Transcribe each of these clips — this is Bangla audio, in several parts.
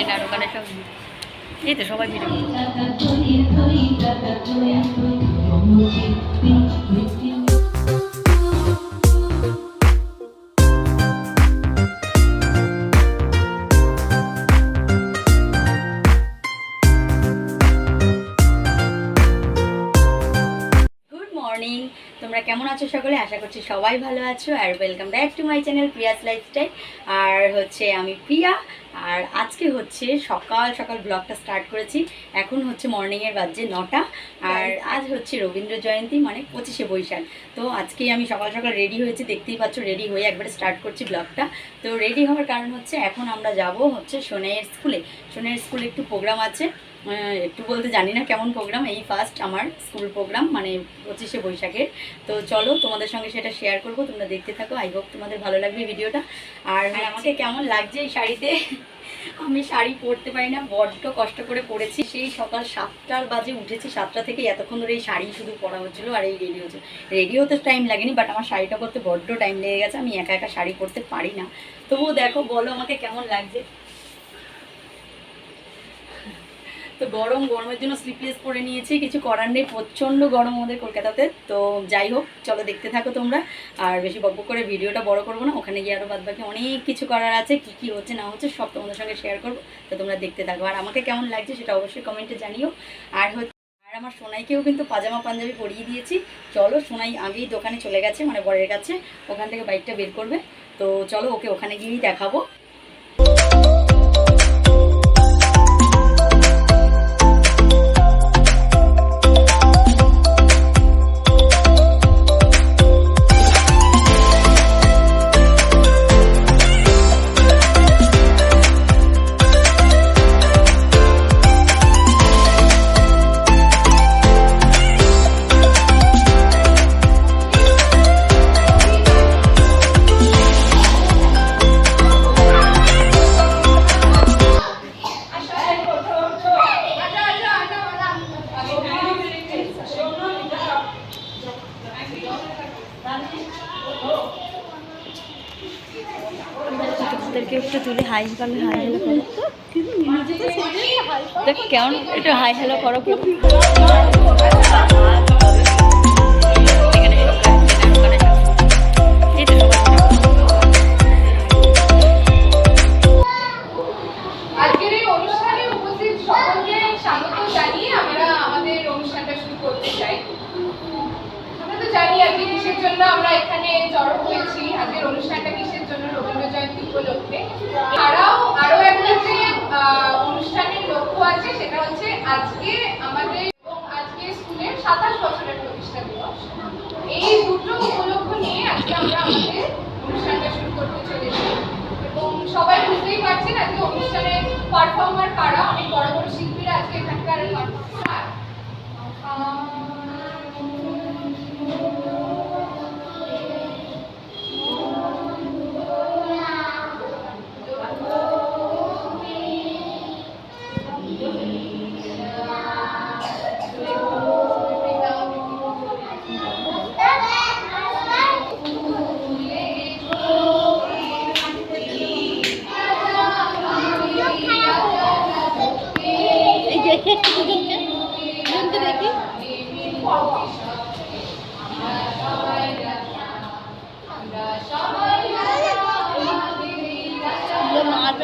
এটা আর ওখানে সব এই তো সবাই ভিডিও। মর্নিং তোমরা কেমন আছো সকলে? আশা করছি সবাই ভালো আছো আর welcome back to my channel Priya's lifestyle আর হচ্ছে আমি প্রিয়া আর আজকে হচ্ছে সকাল সকাল ব্লগটা স্টার্ট করেছি। এখন হচ্ছে মর্নিংয়ের বাজে নটা। আর আজ হচ্ছে রবীন্দ্র জয়ন্তী মানে পঁচিশে বৈশাখ। তো আজকে আমি সকাল সকাল রেডি হয়েছি দেখতেই পাচ্ছ রেডি হয়ে একবারে স্টার্ট করছি ব্লগটা। তো রেডি হওয়ার কারণ হচ্ছে এখন আমরা যাব হচ্ছে সোনাইয়ের স্কুলে সোনাইয়ের স্কুলে একটু প্রোগ্রাম আছে। একটু বলতে জানি না কেমন প্রোগ্রাম এই ফার্স্ট আমার স্কুল প্রোগ্রাম মানে পঁচিশে বৈশাখের। তো চলো তোমাদের সঙ্গে সেটা শেয়ার করব তোমরা দেখতে থাকো আই হোপ তোমাদের ভালো লাগবে ভিডিওটা আর আমাকে কেমন লাগছে এই শাড়িতে? আমি শাড়ি পরতে পারি না বড্ড কষ্ট করে পরেছি। সেই সকাল সাতটার বাজে উঠেছি সাতটা থেকে এতক্ষণ ধরে এই শাড়ি শুধু পরা হচ্ছিল আর এই রেডি হচ্ছে রেডি হতে টাইম লাগেনি বাট আমার শাড়িটা করতে বড্ড টাইম লেগে গেছে আমি একা একা শাড়ি পরতে পারি না। তবুও দেখো বলো আমাকে কেমন লাগছে? তো গরম, গরমের জন্য স্লিপলেস পরে নিয়েছি, কিছু করার নেই, প্রচণ্ড গরম ওদের কলকাতাতে। তো যাই হোক, চলো দেখতে থাকো তোমরা। আর বেশি বক করে ভিডিওটা বড় করব না, ওখানে গিয়ে আরও বাদ বাকি অনেক কিছু করার আছে, কি কি হচ্ছে, না হচ্ছে, সব তোমাদের সঙ্গে শেয়ার করব। তো তোমরা দেখতে থাকো। আর আমাকে কেমন লাগছে সেটা অবশ্যই কমেন্টে জানিও। আর হচ্ছে, আর আমার সোনাইকেও কিন্তু পাজামা, পাঞ্জাবি পরিয়ে দিয়েছি। চলো, সোনাই আগেই দোকানে চলে গেছে মানে বরের কাছে, ওখান থেকে বাইকটা বের করবে। তো চলো, ওকে ওখানে গিয়েই দেখাবো। তাদেরকে একটু তুলে হাই হাই হ্যালো করো। কেমন একটু হাই হ্যালো করো আমরা এখানে জড়ো হয়েছি। আজকের অনুষ্ঠানটা কিসের উপলক্ষে। ছাড়াও আরও একটা যে অনুষ্ঠানের লক্ষ্য আছে, সেটা হচ্ছে আজকে আমাদের এবং আজকে স্কুলের সাতাশ বছরের প্রতিষ্ঠা দিবস। এই দুটো উপলক্ষ নিয়ে আজকে আমরা আমাদের অনুষ্ঠানটা শুরু করতে চলেছি। এবং সবাই বুঝতেই পারছেন, আজকে অনুষ্ঠানে পারফর্মার কারা? অনেক বড় বড় শিল্পীরা আজকে এখানকার পারফর্মার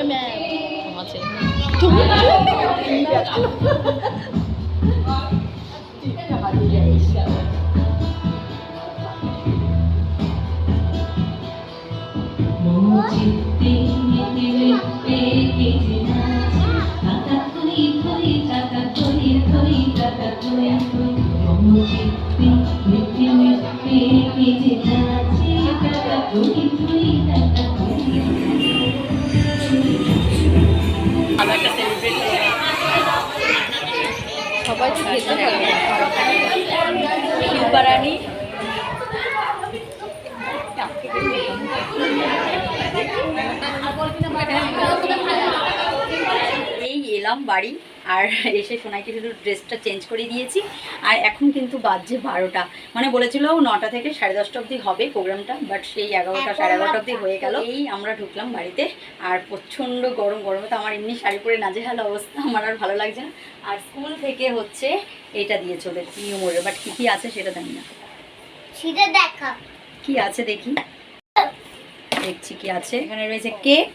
মারবে ম্যাম আছে মোচিতে মেতে তো খেতে পারবে শিববারানি এলাম বাড়ি আর এসে সোনাইকে শুধু ড্রেসটা চেঞ্জ করে দিয়েছি। আর এখন কিন্তু বাজছে বারোটা। মানে বলেছিল নটা থেকে সাড়ে দশটা অবধি হবে প্রোগ্রামটা বাট সেই এগারোটা সাড়ে এগারোটা অবধি হয়ে গেল। এই আমরা ঢুকলাম বাড়িতে। আর প্রচণ্ড গরম গরমে তো আমার এমনি শাড়ি পরে নাজেহাল অবস্থা আমার আর ভালো লাগছে না। আর স্কুল থেকে হচ্ছে এটা দিয়েছে ওদের নিয়মরে বাট কী কী আছে সেটা জানি না। সেটা দেখা। কি আছে দেখি। দেখছি কি আছে। এখানে রয়েছে কেক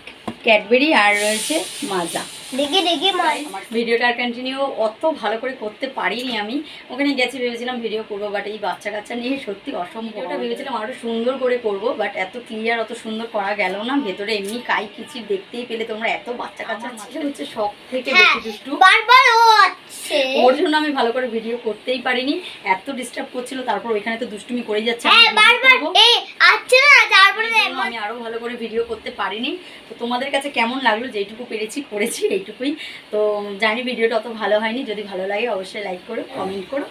ক্যাডবেরি আর রয়েছে মাজা। দেখি দেখি আমার ভিডিওটা কন্টিনিউ অত ভালো করে করতে পারিনি আমি। ওখানে গেছি ভেবেছিলাম ভিডিও করব বাট এই বাচ্চা কাচ্চা নিয়ে সত্যি অসম্ভব। ওটা ভেবেছিলাম আরও সুন্দর করে করব বাট এত ক্লিয়ার অত সুন্দর করা গেল না। ভেতরে এমনি কাই কিচির দেখতেই পেলে তোমরা এত বাচ্চা কাচ্চা মাঝে হচ্ছে সব থেকে হ্যাঁ বেশি দুষ্টু। বারবার ও আছে ওর জন্য আমি ভালো করে ভিডিও করতেই পারিনি। এত ডিস্টার্ব করছিল তারপর ওইখানে তো দুষ্টুমি করে যাচ্ছে আমি video বারবার এই আছে না তারপরে এই জন্য আমি আরও ভালো করে ভিডিও করতে পারিনি। তো তোমাদের কাছে কেমন লাগল? যেইটুকু পেরেছি, করেছি এইটুকুই। তো জানি ভিডিওটা অত ভালো হয়নি। যদি ভালো লাগে অবশ্যই লাইক করো কমেন্ট করো।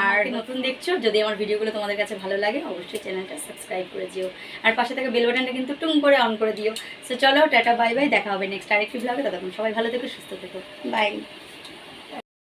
আর নতুন দেখছ, যদি আমার ভিডিওগুলো তোমাদের কাছে ভালো লাগে, অবশ্যই চ্যানেলটা সাবস্ক্রাইব করে দিও। আর পাশে থাকা বেল বাটনটা কিন্তু টুং করে অন করে দিও। সো চলো, টাটা বাই বাই দেখা হবে নেক্সট আরেকটি ব্লগে ততক্ষণ সবাই ভালো থেকো, সুস্থ থেকো। বাই